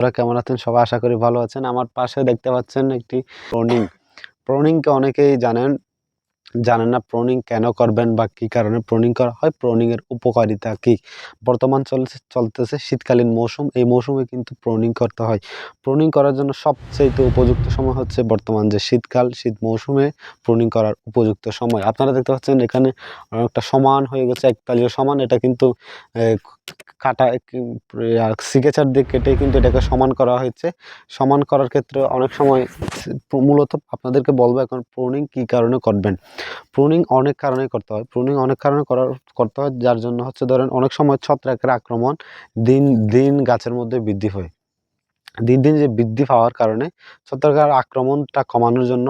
আপনারা কেমন আছেন? সবাই আশা করি ভালো আছেন। আমার পাশে দেখতে পাচ্ছেন একটি প্রনিং প্রনিংকে অনেকেই জানেন জানেন না প্রনিং কেন করবেন বা কী কারণে প্রনিং করা হয় প্রনিংয়ের উপকারিতা কী? বর্তমান চলছে, চলতেছে শীতকালীন মৌসুম, এই মৌসুমে কিন্তু প্রনিং করতে হয়। প্রনিং করার জন্য সবচেয়ে উপযুক্ত সময় হচ্ছে বর্তমান যে শীতকাল, শীত মৌসুমে প্রনিং করার উপযুক্ত সময়। আপনারা দেখতে পাচ্ছেন এখানে অনেকটা সমান হয়ে গেছে একতালীয় সমান। এটা কিন্তু কাটা সিগেচার দিয়ে কেটে কিন্তু এটাকে সমান করা হয়েছে। সমান করার ক্ষেত্রে অনেক সময় মূলত আপনাদেরকে বলব এখন প্রুনিং কী কারণে করবেন? প্রুনিং অনেক কারণে করতে হয়। প্রুনিং অনেক কারণে করার, করতে হয়, যার জন্য হচ্ছে ধরেন অনেক সময় ছত্রাকের আক্রমণ দিন দিন গাছের মধ্যে বৃদ্ধি হয়। দিন দিন যে বৃদ্ধি পাওয়ার কারণে ছত্রাকের আক্রমণটা কমানোর জন্য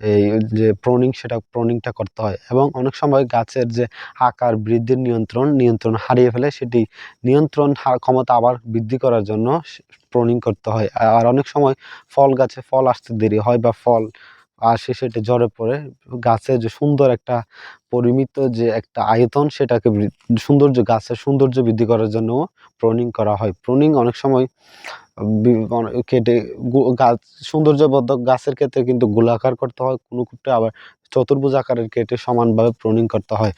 এই যে প্রনিং সেটা প্রনিংটা করতে হয়। এবং অনেক সময় গাছের যে আকার বৃদ্ধির নিয়ন্ত্রণ নিয়ন্ত্রণ হারিয়ে ফেলে সেটি নিয়ন্ত্রণ ক্ষমতা আবার বৃদ্ধি করার জন্য প্রনিং করতে হয়। আর অনেক সময় ফল গাছে ফল আসতে দেরি হয় বা ফল আসে সেটা ঝরে পড়ে। গাছের যে সুন্দর একটা পরিমিত যে একটা আয়তন, সেটাকে সৌন্দর্য, গাছের সৌন্দর্য বৃদ্ধি করার জন্য প্রনিং করা হয়। প্রনিং অনেক সময় কেটে গাছ সৌন্দর্যবর্ধক গাছের ক্ষেত্রে কিন্তু গোলাকার করতে হয় কোনো ক্ষেত্রে আবার চতুর্ভুজ আকারের কেটে সমানভাবে প্রনিং করতে হয়।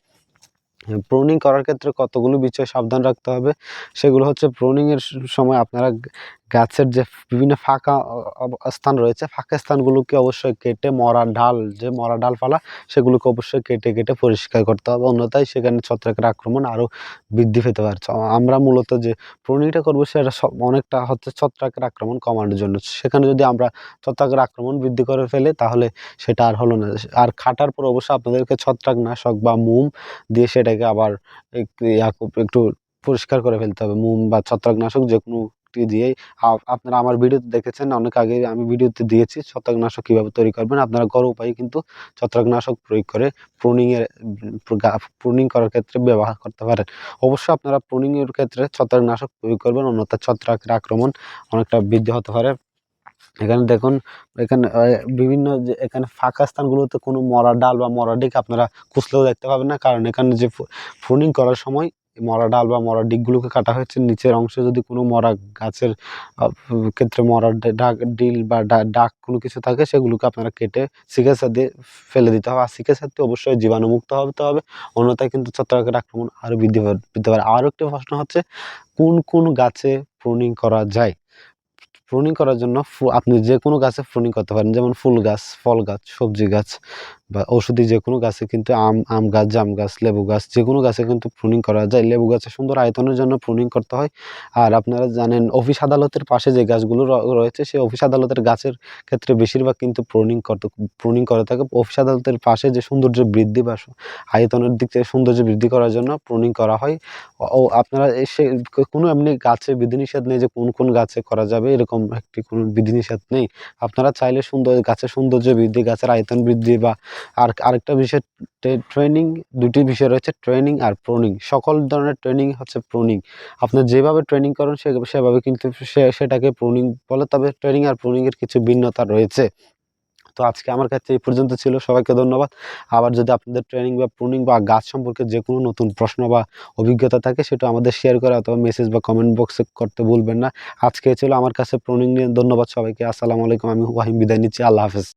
প্রনিং করার ক্ষেত্রে কতগুলো বিষয় সাবধান রাখতে হবে? সেগুলো হচ্ছে প্রনিংয়ের সময় আপনারা গাছের যে বিভিন্ন ফাঁকা স্থান রয়েছে, ফাঁকা স্থানগুলোকে অবশ্যই কেটে মরা ডাল, যে মরা ডালপালা, সেগুলোকে অবশ্যই কেটে কেটে পরিষ্কার করতে হবে। অন্যথায় সেখানে ছত্রাকের আক্রমণ আরও বৃদ্ধি পেতে পারছে। আমরা মূলত যে প্রুনিংটা করব, সেটা অনেকটা হচ্ছে ছত্রাকের আক্রমণ কমানোর জন্য। সেখানে যদি আমরা ছত্রাকের আক্রমণ বৃদ্ধি করে ফেলে, তাহলে সেটা আর হলো না। আর খাটার পর অবশ্যই আপনাদেরকে ছত্রাকনাশক বা মোম দিয়ে সেটাকে আবার একটু পরিষ্কার করে ফেলতে হবে। মোম বা ছত্রাকনাশক যে কোনো একটি দিয়েই আপনারা আমার ভিডিওতে দেখেছেন, অনেক আগে আমি ভিডিওতে দিয়েছি ছত্রাকনাশক কীভাবে তৈরি করবেন। আপনারা ঘরোয়া উপায়ে কিন্তু ছত্রাকনাশক প্রয়োগ করে প্রুনিংয়ের প্রুনিং করার ক্ষেত্রে ব্যবহার করতে পারেন। অবশ্যই আপনারা প্রুনিংয়ের ক্ষেত্রে ছত্রাকনাশক প্রয়োগ করবেন, অন্যথা ছত্রাকের আক্রমণ অনেকটা বৃদ্ধি হতে পারে। এখানে দেখুন, এখানে বিভিন্ন যে, এখানে ফাঁকা স্থানগুলোতে কোনো মরা ডাল বা মরা ডিক আপনারা খুঁজলেও দেখতে পাবেন না। কারণ এখানে যে প্রুনিং করার সময় মরা ডাল বা মরা ডিকগুলোকে কাটা হয়েছে। নিচের অংশে যদি কোনো মরা গাছের ক্ষেত্রে মরা ডাক, ডিল বা ডাক কোনো কিছু থাকে, সেগুলোকে আপনারা কেটে চিকিৎসা দিয়ে ফেলে দিতে হবে। আর চিকিৎসাতে অবশ্যই জীবাণুমুক্ত হতে হবে। অন্যথায় কিন্তু ছত্রাকের আক্রমণ আরও বৃদ্ধি বৃদ্ধি পারে আরও একটি প্রশ্ন হচ্ছে, কোন কোন গাছে প্রুনিং করা যায়? প্রুনিং করার জন্য আপনি যে কোনো গাছে প্রুনিং করতে পারেন। যেমন ফুল গাছ, ফল গাছ, সবজি গাছ বা ঔষধি যে কোনো গাছে কিন্তু আম আম গাছ, জাম গাছ, লেবু গাছ যে কোনো গাছে কিন্তু প্রুনিং করা যায়। লেবু গাছে সুন্দর আয়তনের জন্য প্রুনিং করতে হয়। আর আপনারা জানেন, অফিস আদালতের পাশে যে গাছগুলো রয়েছে সেই অফিস আদালতের গাছের ক্ষেত্রে বেশিরভাগ কিন্তু প্রুনিং করতে প্রুনিং করে থাকে। অফিস আদালতের পাশে যে সৌন্দর্য বৃদ্ধি বা আয়তনের দিক থেকে সৌন্দর্য বৃদ্ধি করার জন্য প্রুনিং করা হয়। ও- আপনারা এসে কোনো এমনি গাছে বিধিনিষেধ নেই যে কোন কোন গাছে করা যাবে, এরকম একটি কোনো বিধিনিষেধ নেই। আপনারা চাইলে সুন্দর, গাছের সৌন্দর্য বৃদ্ধি, গাছের আয়তন বৃদ্ধি বা আর আরেকটা বিষয় ট্রেনিং দুটি বিষয় রয়েছে, ট্রেনিং আর প্রুনিং। সকল ধরনের ট্রেনিং হচ্ছে প্রুনিং। আপনি যেভাবে ট্রেনিং করেন সেভাবে কিন্তু সে, সেটাকে প্রুনিং বলে, তবে ট্রেনিং আর প্রুনিংয়ের কিছু ভিন্নতা রয়েছে। তো আজকে আমার কাছে এই পর্যন্ত ছিল, সবাইকে ধন্যবাদ। আবার যদি আপনাদের ট্রেনিং বা প্রুনিং বা গাছ সম্পর্কে যে কোনো নতুন প্রশ্ন বা অভিজ্ঞতা থাকে, সেটা আমাদের শেয়ার করে অথবা মেসেজ বা কমেন্ট বক্সে করতে ভুলবেন না। আজকে ছিল আমার কাছে প্রুনিং নিয়ে, ধন্যবাদ সবাইকে। আসসালামু আলাইকুম, আমি ওয়াহিম বিদায় নিচ্ছি, আল্লাহ হাফেজ।